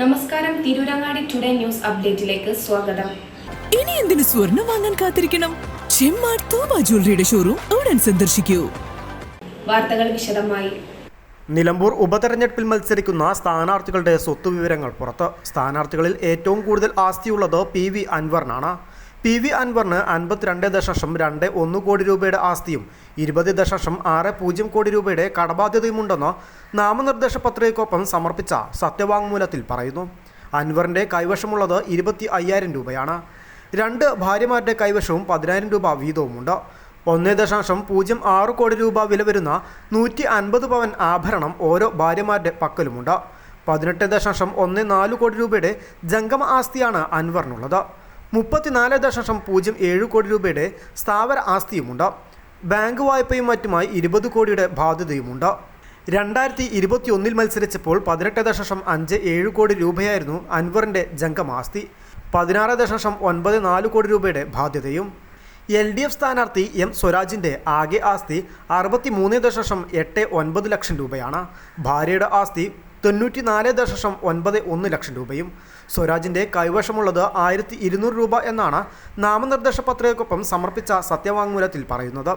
നമസ്കാരം Tirurangadi today news അപ്ഡേറ്റിലേക്ക് സ്വാഗതം. ഇനി എന്തിനു സ്വർണം വാങ്ങാൻ കാത്തിരിക്കണം? ചെമ്മാട് തൂബ ജ്വല്ലറിയുടെ ഷോറൂം ഉടൻ സന്ദർശിക്കൂ. വാർത്തകൾ വിശദമായി. നിലമ്പൂർ ഉപതെരഞ്ഞെടുപ്പിൽ മത്സരിക്കുന്ന സ്ഥാനാർത്ഥികളുടെ സ്വത്ത് വിവരങ്ങൾ പുറത്ത്. സ്ഥാനാർത്ഥികളിൽ ഏറ്റവും കൂടുതൽ ആസ്തിയുള്ളത് പി വി അൻവറിനാണ്. പി വി അൻവറിന് അൻപത്തിരണ്ട് ദശാംശം രണ്ട് ഒന്ന് കോടി രൂപയുടെ ആസ്തിയും ഇരുപത് ദശാംശം ആറ് പൂജ്യം കോടി രൂപയുടെ കടബാധ്യതയുമുണ്ടെന്ന് നാമനിർദ്ദേശ പത്രികയ്ക്കൊപ്പം സമർപ്പിച്ച സത്യവാങ്മൂലത്തിൽ പറയുന്നു. അൻവറിന്റെ കൈവശമുള്ളത് ഇരുപത്തി അയ്യായിരം രൂപയാണ്. രണ്ട് ഭാര്യമാരുടെ കൈവശവും പതിനായിരം രൂപ വീതവുമുണ്ട്. ഒന്ന് ദശാംശം പൂജ്യം ആറ് കോടി രൂപ വില വരുന്ന നൂറ്റി അൻപത് പവൻ ആഭരണം ഓരോ ഭാര്യമാരുടെ പക്കലുമുണ്ട്. പതിനെട്ട് ദശാംശം ഒന്ന് നാല് കോടി രൂപയുടെ ജംഗമ ആസ്തിയാണ് അൻവറിനുള്ളത്. മുപ്പത്തിനാല് ദശാംശം പൂജ്യം ഏഴ് കോടി രൂപയുടെ സ്ഥാവര ആസ്തിയുമുണ്ട്. ബാങ്ക് വായ്പയും മറ്റുമായി ഇരുപത് കോടിയുടെ ബാധ്യതയുമുണ്ട്. രണ്ടായിരത്തി ഇരുപത്തിയൊന്നിൽ മത്സരിച്ചപ്പോൾ പതിനെട്ട് ദശാംശം അഞ്ച് ഏഴ് കോടി രൂപയായിരുന്നു അൻവറിന്റെ ജംഗമാസ്തി പതിനാറ് ദശാംശം ഒൻപത് നാല് കോടി രൂപയുടെ ബാധ്യതയും. എൽ ഡി എഫ് സ്ഥാനാർത്ഥി എം സ്വരാജിന്റെ ആകെ ആസ്തി അറുപത്തി മൂന്ന് ദശാംശം എട്ട് ഒൻപത് ലക്ഷം രൂപയാണ്. ഭാര്യയുടെ ആസ്തി തൊണ്ണൂറ്റി നാല് ദശാംശം ഒൻപത് ഒന്ന് ലക്ഷം രൂപയും. സ്വരാജിന്റെ കൈവശമുള്ളത് ആയിരത്തി ഇരുന്നൂറ് രൂപ എന്നാണ് നാമനിർദ്ദേശ പത്രികയ്ക്കൊപ്പം സമർപ്പിച്ച സത്യവാങ്മൂലത്തിൽ പറയുന്നത്.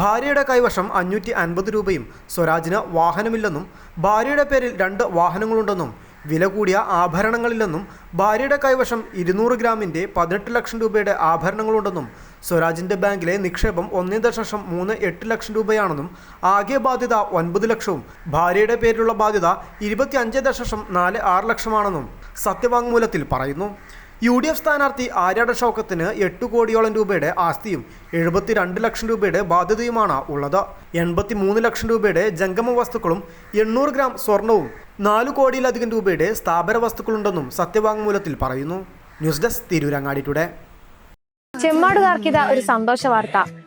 ഭാര്യയുടെ കൈവശം അഞ്ഞൂറ്റി അൻപത് രൂപയും സ്വരാജിന് വാഹനമില്ലെന്നും ഭാര്യയുടെ പേരിൽ രണ്ട് വാഹനങ്ങളുണ്ടെന്നും വില കൂടിയ ആഭരണങ്ങളില്ലെന്നും ഭാര്യയുടെ കൈവശം ഇരുന്നൂറ് ഗ്രാമിന്റെ പതിനെട്ട് ലക്ഷം രൂപയുടെ ആഭരണങ്ങളുണ്ടെന്നും സ്വരാജിന്റെ ബാങ്കിലെ നിക്ഷേപം ഒന്നേ ദശാംശം മൂന്ന് എട്ട് ലക്ഷം രൂപയാണെന്നും ആകെ ബാധ്യത ഒൻപത് ലക്ഷവും ഭാര്യയുടെ പേരിലുള്ള ബാധ്യത ഇരുപത്തി അഞ്ച് ദശാംശം നാല് ആറ് ലക്ഷമാണെന്നും സത്യവാങ്മൂലത്തിൽ പറയുന്നു. യു ഡി എഫ് സ്ഥാനാർത്ഥി ആര്യാട ഷൗക്കത്തിന് എട്ട് കോടിയോളം രൂപയുടെ ആസ്തിയും എഴുപത്തിരണ്ട് ലക്ഷം രൂപയുടെ ബാധ്യതയുമാണ് ഉള്ളത്. എൺപത്തി മൂന്ന് ലക്ഷം രൂപയുടെ ജംഗമ വസ്തുക്കളും എണ്ണൂറ് ഗ്രാം സ്വർണവും നാലു കോടിയിലധികം രൂപയുടെ സ്ഥാപന വസ്തുക്കളുണ്ടെന്നും സത്യവാങ്മൂലത്തിൽ പറയുന്നു. News desk Tirurangadi today. Chemmad കാർക്കിത ഒരു സന്തോഷ വാർത്ത.